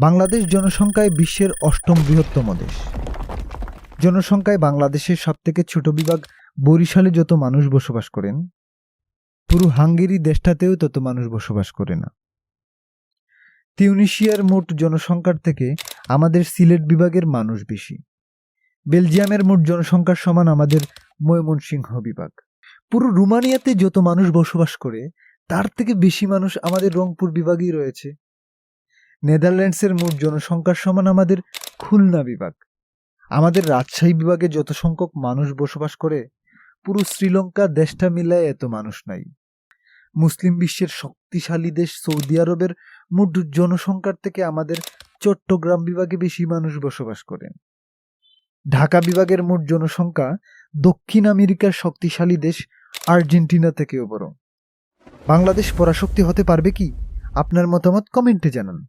বাংলাদেশ জনসংখ্যায় বিশ্বের অষ্টম বৃহত্তম দেশ। জনসংখ্যায় বাংলাদেশের সবথেকে ছোট বিভাগ বরিশালে যত মানুষ বসবাস করেন, পুরো হাঙ্গেরি দেশটাতেও তত মানুষ বসবাস করে না। তিউনিশিয়ার মোট জনসংখ্যার থেকে আমাদের সিলেট বিভাগের মানুষ বেশি। বেলজিয়ামের মোট জনসংখ্যার সমান আমাদের ময়মনসিংহ বিভাগ। পুরো রুমানিয়াতে যত মানুষ বসবাস করে, তার থেকে বেশি মানুষ আমাদের রংপুর বিভাগেই রয়েছে। নেদারল্যান্ডসের মোট জনসংখ্যার সমান আমাদের খুলনা বিভাগ। আমাদের রাজশাহী বিভাগে যত সংখ্যক মানুষ বসবাস করে, পুরো শ্রীলঙ্কা দেশটা মিলায় এত মানুষ নাই। মুসলিম বিশ্বের শক্তিশালী দেশ সৌদি আরবের মোট জনসংখ্যার থেকে আমাদের চট্টগ্রাম বিভাগে বেশি মানুষ বসবাস করেন ঢাকা বিভাগের মোট জনসংখ্যা দক্ষিণ আমেরিকার শক্তিশালী দেশ আর্জেন্টিনা থেকেও বড়। বাংলাদেশ পরাশক্তি হতে পারবে কি? আপনার মতামত কমেন্টে জানান।